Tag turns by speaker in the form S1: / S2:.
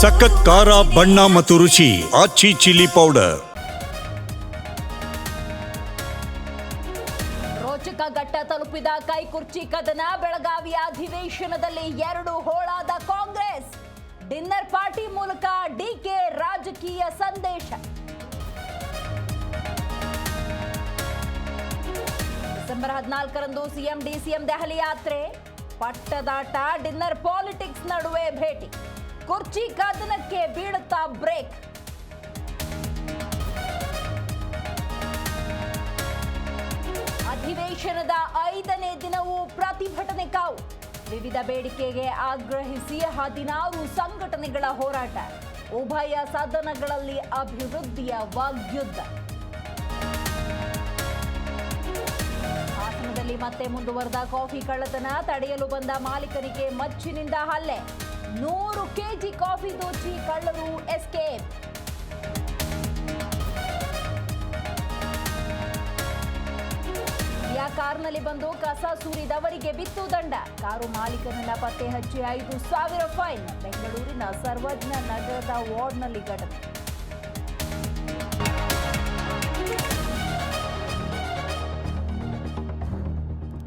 S1: ಸಖತ್ ಖಾರ, ಬಣ್ಣ ಮತ್ತು ರುಚಿ ಆಚಿ ಚಿಲ್ಲಿ ಪೌಡರ್.
S2: ರೋಚಕ ಘಟ್ಟ ತಲುಪಿದ ಕೈ ಕುರ್ಚಿ ಕದನ ಬೆಳಗಾವಿ ಅಧಿವೇಶನದಲ್ಲಿ ಎರಡು ಹೋಳಾದ ಕಾಂಗ್ರೆಸ್. ಡಿನ್ನರ್ ಪಾರ್ಟಿ ಮೂಲಕ ಡಿಕೆ ರಾಜಕೀಯ ಸಂದೇಶ. ಡಿಸೆಂಬರ್ ಹದಿನಾಲ್ಕರಂದು ಸಿಎಂ ಡಿಸಿಎಂ ದೆಹಲಿ ಯಾತ್ರೆ. ಪಟ್ಟದಾಟ, ಡಿನ್ನರ್ ಪಾಲಿಟಿಕ್ಸ್ ನಡುವೆ ಭೇಟಿ. ಕುರ್ಚಿ ಕದನಕ್ಕೆ ಬೀಳುತ್ತಾ ಬ್ರೇಕ್. ಅಧಿವೇಶನದ ಐದನೇ ದಿನವೂ ಪ್ರತಿಭಟನೆ ಕಾವು. ವಿವಿಧ ಬೇಡಿಕೆಗೆ ಆಗ್ರಹಿಸಿ ಹದಿನಾರು ಸಂಘಟನೆಗಳ ಹೋರಾಟ. ಉಭಯ ಸದನಗಳಲ್ಲಿ ಅಭಿವೃದ್ಧಿಯ ವಾಗ್ಯುದ್ಧ. ಹಾಸನದಲ್ಲಿ ಮತ್ತೆ ಮುಂದುವರೆದ ಕಾಫಿ ಕಳ್ಳತನ ತಡೆಯಲು ಬಂದ ಮಾಲೀಕನಿಗೆ ಮಚ್ಚಿನಿಂದ ಹಲ್ಲೆ. ನೂರು ಕೆಜಿ ಕಾಫಿ ದೋಚಿ ಕಳ್ಳರು ಎಸ್ಕೇಪ್. ಯಾ ಕಾರ್ನಲ್ಲಿ ಬಂದು ಕಸ ಸೂರಿದವರಿಗೆ ಬಿತ್ತು ದಂಡ. ಕಾರು ಮಾಲೀಕನನ್ನ ಪತ್ತೆ ಹಚ್ಚಿ ಐದು ಸಾವಿರ ಫೈನ್. ಬೆಂಗಳೂರಿನ ಸರ್ವಜ್ಞ ನಗರದ ವಾರ್ಡ್ನಲ್ಲಿ ಘಟನೆ.